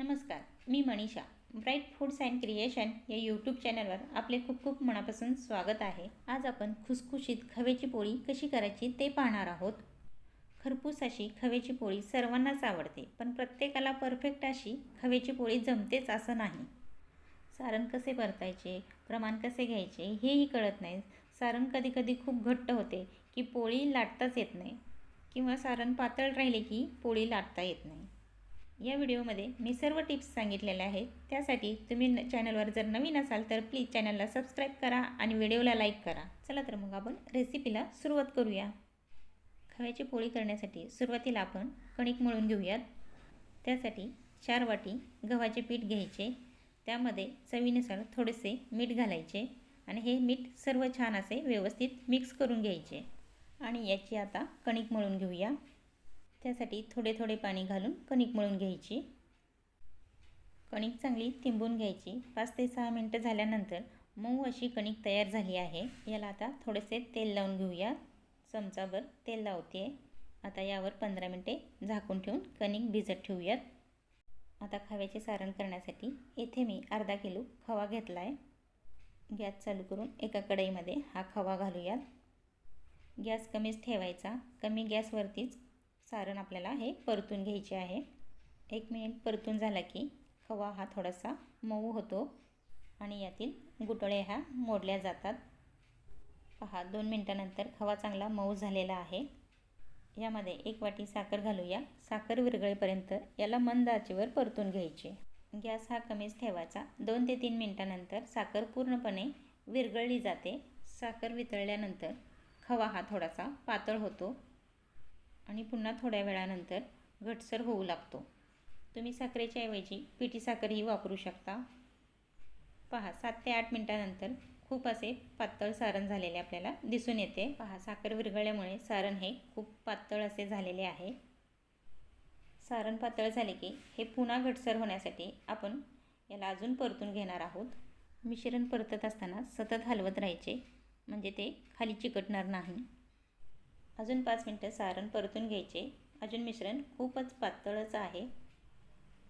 नमस्कार मी Manisha. Bright foods and creation या YouTube चॅनलवर आपले खूप खूप मनापासून स्वागत आहे. आज आपण खुसखुशीत खव्याची पोळी कशी करायची ते पाहणार आहोत. खरपूस अशी खव्याची पोळी सर्वांनाच आवडते पण प्रत्येकाला परफेक्ट अशी खव्याची पोळी जमतेच असं नाही. सारण कसे परतायचे प्रमाण कसे घ्यायचे हेही कळत नाही. सारण कधीकधी खूप घट्ट होते की पोळी लाटताच येत नाही किंवा सारण पातळ राहिले की पोळी लाटता येत नाही. या व्हिडिओमध्ये मी सर्व टिप्स सांगितलेल्या आहेत. त्यासाठी तुम्ही न चॅनलवर जर नवीन असाल तर प्लीज चॅनलला सबस्क्राईब करा आणि व्हिडिओला लाईक करा. चला तर मग आपण रेसिपीला सुरुवात करूया. खव्याची पोळी करण्यासाठी सुरुवातीला आपण कणिक मळून घेऊयात. त्यासाठी चार वाटी गव्हाचे पीठ घ्यायचे. त्यामध्ये चवीनुसार थोडेसे मीठ घालायचे आणि हे मीठ सर्व छान असे व्यवस्थित मिक्स करून घ्यायचे. आणि याची आता कणिक मळून घेऊया. त्यासाठी थोडे थोडे पाणी घालून कणिक मळून घ्यायची. कणिक चांगली तिंबून घ्यायची. पाच ते सहा मिनटं झाल्यानंतर मऊ अशी कणिक तयार झाली आहे. याला आता थोडेसे तेल लावून घेऊया. चमचाभर तेल लावते आता यावर पंधरा मिनटे झाकून ठेवून कणिक भिजत ठेवूयात. आता खव्याचे सारण करण्यासाठी येथे मी अर्धा किलो खवा घेतला आहे गॅस चालू करून एका कढईमध्ये हा खवा घालूयात. गॅस कमीच ठेवायचा. कमी गॅसवरतीच सारण आपल्याला हे परतून घ्यायचे आहे. एक मिनिट परतून झाला की खवा हा थोडासा मऊ होतो आणि यातील गुटळे ह्या मोडल्या जातात. पहा दोन मिनटानंतर खवा चांगला मऊ झालेला आहे. यामध्ये एक वाटी साखर घालूया. साखर विरगळेपर्यंत याला मंद आचेवर परतून घ्यायचे. गॅस हा कमीच ठेवायचा. दोन ते तीन मिनटानंतर साखर पूर्णपणे विरघळली जाते. साखर वितळल्यानंतर खवा हा थोडासा पातळ होतो. आणि पुन्हा थोड्या वेळानंतर घटसर होऊ लागतो. तुम्ही साखरेच्या ऐवजी पिठी साखरही वापरू शकता. पहा सात ते आठ मिनटानंतर खूप असे पातळ सारण झालेले आपल्याला दिसून येते. पहा साखर विरघळल्यामुळे सारण हे खूप पातळ असे झालेले आहे. सारण पातळ झाले की हे पुन्हा घटसर होण्यासाठी आपण याला अजून परतून घेणार आहोत. मिश्रण परतत असताना सतत हलवत राहायचे म्हणजे ते खाली चिकटणार नाही. अजून पाच मिनटं सारण परतून घ्यायचे. अजून मिश्रण खूपच पातळच आहे.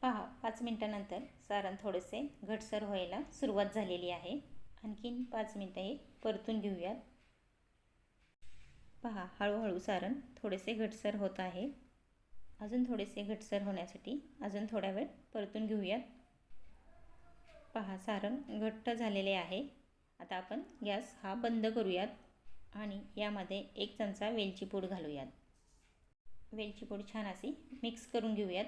पहा पाच मिनटानंतर सारण थोडेसे घटसर व्हायला सुरुवात झालेली आहे. आणखीन पाच मिनटं हे परतून घेऊयात. पहा हळूहळू सारण थोडेसे घटसर होत आहे. अजून थोडेसे घटसर होण्यासाठी अजून थोडा वेळ परतून घेऊयात. पहा सारण घट्ट झालेले आहे. आता आपण गॅस हा बंद करूयात. आणि यामध्ये एक चमचा वेलची पूड घालूयात. वेलची पूड छान अशी मिक्स करून घेऊयात.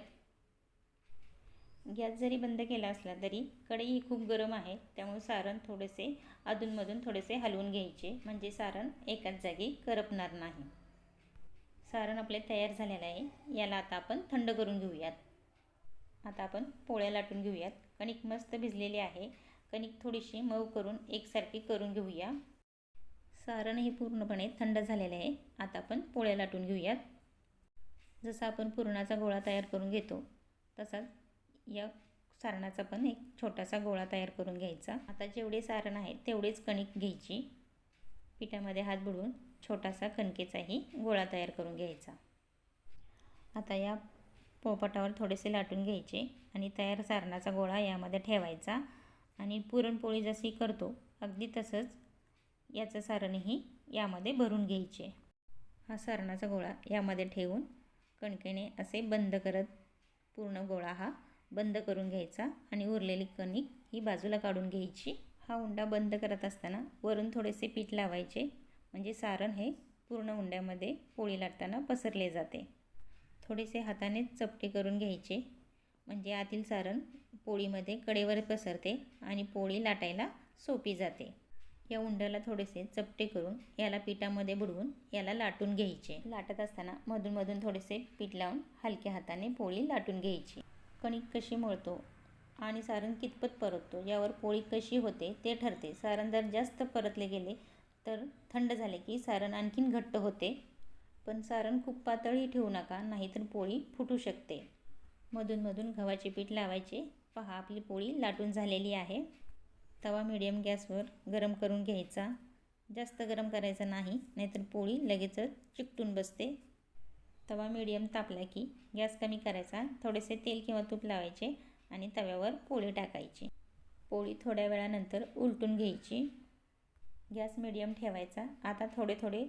गॅस जरी बंद केला असला तरी कढई खूप गरम आहे त्यामुळे सारण थोडेसे अधूनमधून थोडेसे हलवून घ्यायचे म्हणजे सारण एकाच जागी करपणार नाही. सारण आपले तयार झालेलं आहे याला आता आपण थंड करून घेऊयात. आता आपण पोळ्या लाटून घेऊयात. कणिक मस्त भिजलेली आहे. कणिक थोडीशी मऊ करून एकसारखी करून घेऊया. सारण हे पूर्णपणे थंड झालेले आहे. आता आपण पोळ्या लाटून घेऊयात. जसा आपण पुरणाचा गोळा तयार करून घेतो तसाच या सारणाचा पण एक छोटासा गोळा तयार करून घ्यायचा. आता जेवढे सारण आहे तेवढेच कणिक घ्यायची. पिठामध्ये हात बुडवून छोटासा कणकेचाही गोळा तयार करून घ्यायचा. आता या पोपटावर थोडेसे लाटून घ्यायचे आणि तयार सारणाचा गोळा यामध्ये ठेवायचा. आणि पुरणपोळी जशी करतो अगदी तसंच याचं सारणही यामध्ये भरून घ्यायचे. हा सारणाचा गोळा यामध्ये ठेवून कणकेने असे बंद करत पूर्ण गोळा हा बंद करून घ्यायचा आणि उरलेली कणिक ही बाजूला काढून घ्यायची. हा उंडा बंद करत असताना वरून थोडेसे पीठ लावायचे म्हणजे सारण हे पूर्ण उंड्यामध्ये पोळी लाटताना पसरले जाते. थोडेसे हाताने चपटे करून घ्यायचे म्हणजे आतील सारण पोळीमध्ये कडेवर पसरते आणि पोळी लाटायला सोपी जाते. या उंड्याला थोडेसे चपटे करून याला पिठामध्ये बुडवून याला लाटून घ्यायचे. लाटत असताना मधून मधून थोडेसे पीठ लावून हलक्या हाताने पोळी लाटून घ्यायची. कणिक कशी मळतो आणि सारण कितपत परततो यावर पोळी कशी होते ते ठरते. सारण जर जास्त परतले गेले तर थंड झाले की सारण आणखीन घट्ट होते. पण सारण खूप पातळही ठेवू नका नाहीतर पोळी फुटू शकते. मधून मधून गव्हाचे पीठ लावायचे. पहा आपली पोळी लाटून झालेली आहे. तवा मिडियम गॅसवर गरम करून घ्यायचा. जास्त गरम करायचा नाही नाहीतर पोळी लगेचच चिकटून बसते. तवा मिडियम तापला की गॅस कमी करायचा. थोडेसे तेल किंवा तूप लावायचे आणि तव्यावर पोळी टाकायची. पोळी थोड्या वेळानंतर उलटून घ्यायची. गॅस मिडियम ठेवायचा. आता थोडे थोडे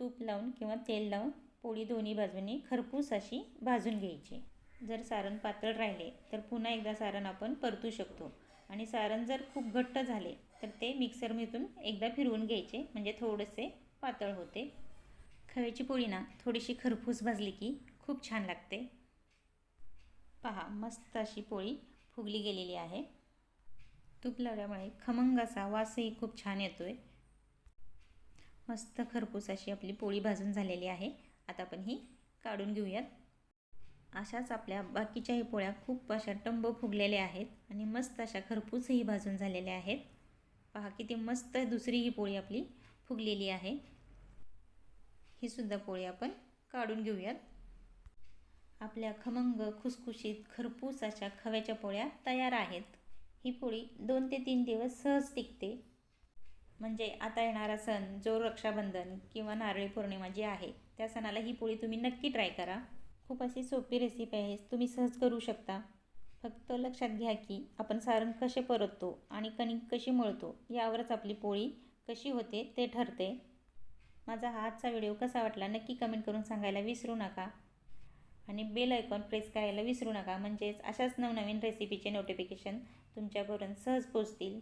तूप लावून किंवा तेल लावून पोळी दोन्ही बाजूने खरपूस अशी भाजून घ्यायची. जर सारण पातळ राहिले तर पुन्हा एकदा सारण आपण परतू शकतो. आणि सारण जर खूप घट्ट झाले तर ते मिक्सरमधून एकदा फिरवून घ्यायचे. म्हणजे थोडेसे पातळ होते. खव्याची पोळी ना थोडीशी खरपूस भाजली की खूप छान लागते. पहा मस्त अशी पोळी फुगली गेलेली आहे. तूप लावल्यामुळे खमंग असा वासही खूप छान येतो आहे मस्त खरपूस अशी आपली पोळी भाजून झालेली आहे. आता आपण ही काढून घेऊयात. अशाच आपल्या बाकीच्याही पोळ्या खूप अशा टंब फुगलेल्या आहेत आणि मस्त अशा खरपूसही भाजून झालेल्या आहेत. पहा किती मस्त दुसरी ही पोळी आपली फुगलेली आहे. ही सुद्धा पोळी आपण काढून घेऊयात. आपल्या खमंग खुसखुशीत खरपूस अशा खव्याच्या पोळ्या तयार आहेत. ही पोळी दोन ते तीन दिवस सहज टिकते. म्हणजे आता येणारा सण जो रक्षाबंधन किंवा नारळी पौर्णिमा जी आहे त्या सणाला ही पोळी तुम्ही नक्की ट्राय करा. खूप अशी सोपी रेसिपी आहे तुम्ही सहज करू शकता. फक्त लक्षात घ्या की आपण सारण कसे परततो आणि कणिक कशी मळतो यावरच आपली पोळी कशी होते ते ठरते. माझा हा आजचा व्हिडिओ कसा वाटला नक्की कमेंट करून सांगायला विसरू नका. आणि बेल आयकॉन प्रेस करायला विसरू नका म्हणजेच अशाच नवनवीन रेसिपीचे नोटिफिकेशन तुमच्यापर्यंत सहज पोचतील.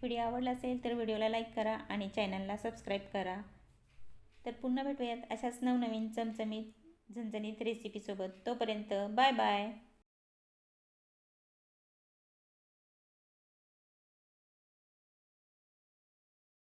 व्हिडिओ आवडला असेल तर व्हिडिओला लाईक करा आणि चॅनलला सबस्क्राईब करा. तर पुन्हा भेटूयात अशाच नवनवीन चमचमीत झणझणीत रेसिपीसोबत तोपर्यंत बाय बाय